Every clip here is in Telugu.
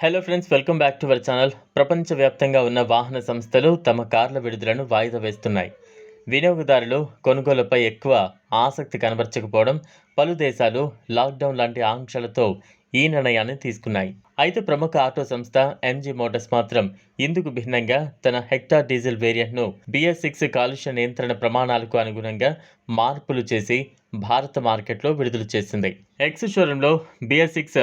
Hello friends welcome back to our channel ప్రపంచవ్యాప్తంగా ఉన్న వాహన సంస్థలు తమ కార్ల విడుదలను వాయిదా వేస్తున్నాయి. వినియోగదారులు కొనుగోలుపై ఎక్కువ ఆసక్తి కనబరచకపోవడం పలు దేశాలు లాక్డౌన్ లాంటి ఆంక్షలతో ఈ నిర్ణయాన్ని తీసుకున్నాయి. అయితే ప్రముఖ ఆటో సంస్థ ఎంజీ మోటార్స్ మాత్రం ఇందుకు భిన్నంగా తన హెక్టార్ డీజిల్ వేరియంట్ను బిఎస్ సిక్స్ కాలుష్య నియంత్రణ ప్రమాణాలకు అనుగుణంగా మార్పులు చేసి భారత మార్కెట్లో విడుదల చేసింది. ఎక్స్ షోరూంలో బిఎస్ సిక్స్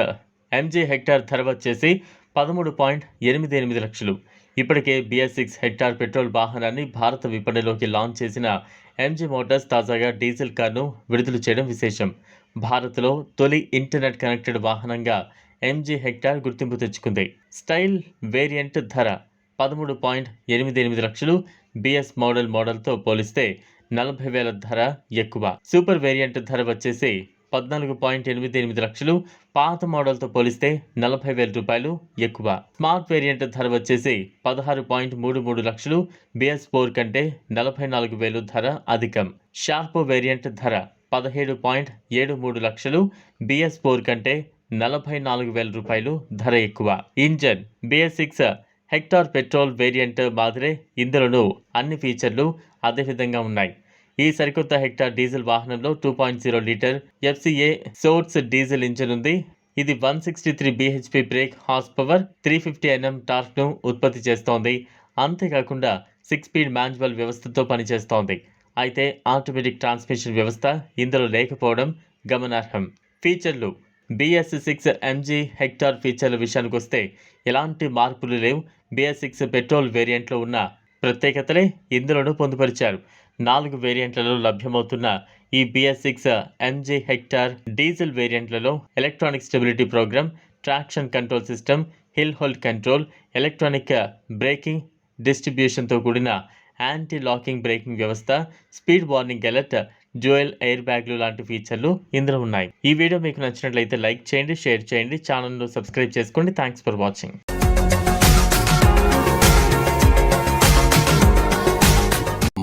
ఎంజీ హెక్టార్ ధర వచ్చేసి పదమూడు పాయింట్ ఎనిమిది ఎనిమిది లక్షలు. ఇప్పటికే బిఎస్ సిక్స్ హెక్టార్ పెట్రోల్ వాహనాన్ని భారత విపణిలోకి లాంచ్ చేసిన ఎంజీ మోటార్స్ తాజాగా డీజిల్ కార్ను విడుదల చేయడం విశేషం. భారత్లో తొలి ఇంటర్నెట్ కనెక్టెడ్ వాహనంగా ఎంజీ హెక్టార్ గుర్తింపు తెచ్చుకుంది. స్టైల్ వేరియంట్ ధర పదమూడు పాయింట్ ఎనిమిది ఎనిమిది లక్షలు. బిఎస్ మోడల్ మోడల్తో పోలిస్తే నలభై వేల ధర ఎక్కువ. సూపర్ వేరియంట్ ధర వచ్చేసి పద్నాలుగు పాయింట్ ఎనిమిది ఎనిమిది లక్షలు. పాత మోడల్తో పోలిస్తే నలభై వేల రూపాయలు ఎక్కువ. స్మార్ట్ వేరియంట్ ధర వచ్చేసి పదహారు పాయింట్ మూడు మూడు లక్షలు. బిఎస్ ఫోర్ కంటే నలభై నాలుగు వేలు ధర అధికం. షార్పో వేరియంట్ ధర పదిహేడు పాయింట్ ఏడు మూడు లక్షలు. బిఎస్ ఫోర్ కంటే నలభై నాలుగు వేల రూపాయలు ధర ఎక్కువ. Engine BS six Hector petrol variant మాదిరే ఇందులోనూ అన్ని ఫీచర్లు అదే విధంగా ఉన్నాయి. ఈ సరికొత్త హెక్టార్ డీజిల్ వాహనంలో two point zero litre FCA source diesel engine ఉంది. ఇది one sixty three BHP brake horse power three fifty Nm టార్క్ను ఉత్పత్తి చేస్తోంది. అంతేకాకుండా సిక్స్ స్పీడ్ మాన్యువల్ వ్యవస్థతో పనిచేస్తోంది. అయితే ఆటోమేటిక్ ట్రాన్స్మిషన్ వ్యవస్థ ఇందులో లేకపోవడం గమనార్హం. ఫీచర్లు బిఎస్ సిక్స్ ఎంజీ హెక్టార్ ఫీచర్ల విషయానికి వస్తే ఎలాంటి మార్పులు లేవు. బిఎస్ సిక్స్ పెట్రోల్ వేరియంట్లో ఉన్న ప్రత్యేకతలే ఇందులోనూ పొందుపరిచారు. నాలుగు వేరియంట్లలో లభ్యమవుతున్న ఈ BS six MG Hector diesel వేరియంట్లలో electronic stability programme traction control system hill hold control electronic braking డిస్ట్రిబ్యూషన్తో కూడిన యాంటీ లాకింగ్ బ్రేకింగ్ వ్యవస్థ speed warning alert dual air బ్యాగ్లు లాంటి ఫీచర్లు ఇందులో ఉన్నాయి. ఈ వీడియో మీకు నచ్చినట్లయితే లైక్ చేయండి షేర్ చేయండి ఛానల్ను సబ్స్క్రైబ్ చేసుకోండి. Thanks for watching.